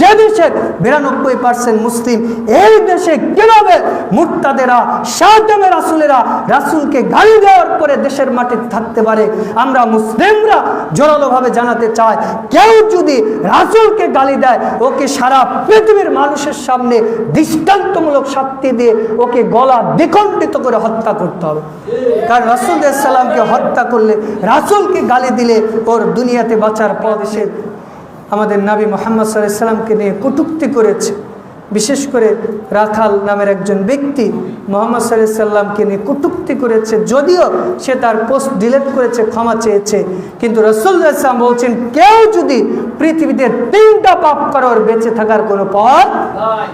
যে দেশের বিরানব্বই পার্সেন্ট মুসলিম, এই দেশে কীভাবে মুরতাদেরা সাহেবের রাসুলেরা রাসুলকে গালি দেওয়ার পরে দেশের মাঠে থাকতে পারে? আমরা মুসলিমরা জোরালোভাবে জানাতে চাই, কেউ যদি রাসুলকে গালি দেয়, ওকে সারা পৃথিবীর মানুষের সামনে দৃষ্টান্তমূলক শাস্তি দিয়ে ওকে গলা দ্বিখণ্ডিত করে হত্যা করতে হবে। কারণ রাসুল সাল্লামকে হত্যা করলে, রাসুলকে গালি দিলে ওর দুনিয়াতে বাঁচার পথ এসে আমাদের নাবি মোহাম্মদ সাল্লাহ সাল্লামকে নিয়ে কটুক্তি করেছে। বিশেষ করে রাখাল নামের একজন ব্যক্তি মোহাম্মদ সাল্লাহ সাল্লামকে নিয়ে কটুক্তি করেছে যদিও সে তার পোস্ট ডিলেট করেছে ক্ষমা চেয়েছে। কিন্তু রসুল্লাহ ইসলাম বলছেন কেউ যদি পৃথিবীতে তিনটা পাপ করে ওর বেঁচে থাকার কোনো পথ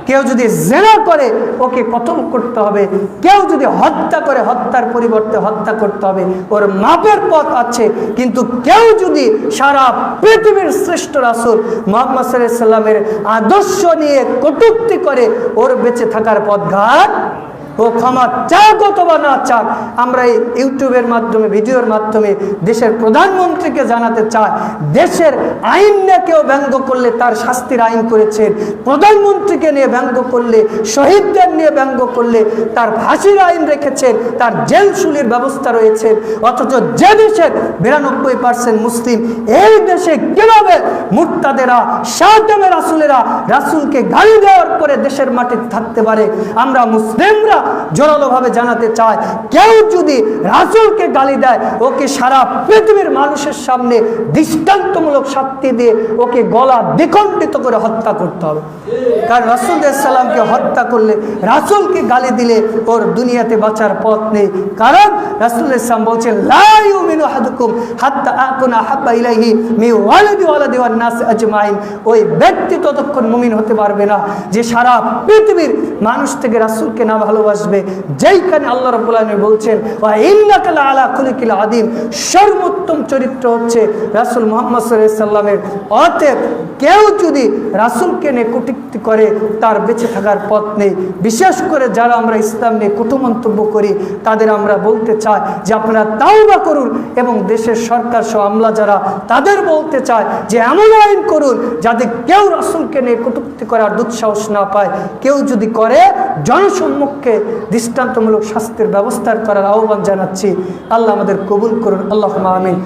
কেউ যদি জেনা করে ওকে কতল করতে হবে। কেউ যদি হত্যা করে হত্যার পরিবর্তে হত্যা করতে হবে। ওর মাপের পথ আছে। কিন্তু কেউ যদি সারা পৃথিবীর শ্রেষ্ঠ রাসুল মোহাম্মদ সাল্লাহ সাল্লামের আদর্শ নিয়ে কটুক্তি করে ওর বেঁচে থাকার পথ ঘাট ও ক্ষমা চাক অথবা না চাক। আমরা এই ইউটিউবের মাধ্যমে, ভিডিওর মাধ্যমে দেশের প্রধানমন্ত্রীকে জানাতে চাই, দেশের আইন নিয়ে কেউ ব্যঙ্গ করলে তার শাস্তির আইন করেছেন, প্রধানমন্ত্রীকে নিয়ে ব্যঙ্গ করলে, শহীদদের নিয়ে ব্যঙ্গ করলে তার ফাঁসির আইন রেখেছেন, তার জেল শুলির ব্যবস্থা রয়েছে, অথচ যে দেশের বিরানব্বই পার্সেন্ট মুসলিম, এই দেশে কীভাবে মুরতাদেরা সাহেবের রাসুলেরা রাসুলকে গালি দেওয়ার পরে দেশের মাঠে থাকতে পারে? আমরা মুসলিমরা জোরালোভাবে জানাতে চায়। কেউ যদি রাসুলকে গালি দেয়, ওকে সারা পৃথিবীর মানুষের সামনে দৃষ্টান্তমূলক শাস্তি দিয়ে ওকে গলা দ্বিখণ্ডিত করে হত্যা করতে হবে। কারণ রাসুল সাল্লামকে হত্যা করলে, রাসুলকে গালি দিলে ওর দুনিয়াতে বাঁচার পথ নেই। কারণ রাসুল ইসলাম আজমাইন। ওই ব্যক্তি ততক্ষণ মুমিন হতে পারবে না, যে সারা পৃথিবীর মানুষ থেকে রাসূলকে না ভালোবাসবে যেইখানে আল্লাহ রাব্বুল আলামিন বলছেন আলা খুলিকিল আদিম সর্বোত্তম চরিত্র হচ্ছে রাসূল মুহাম্মদ সাল্লামের। অতএব কেউ যদি রাসূলকে নিয়ে কটূক্তি করে, তার বেঁচে থাকার পথ নেই। বিশেষ করে যারা আমরা ইসলাম নিয়ে কটু মন্তব্য করি, তাদের আমরা বলতে চাই যে আপনারা তাওবা করুন এবং দেশের সরকার সহ আমলা যারা, তাদের বলতে চায় যে এমন আইন করুন যাতে কেউ রাসুলকে নিয়ে কটুক্তি করার দুঃসাহস না পায়। কেউ যদি করে জনসম্মুখে দৃষ্টান্তমূলক শাস্তির ব্যবস্থা করার আহ্বান জানাচ্ছি। আল্লাহ আমাদের কবুল করুন। আল্লাহ আমিন।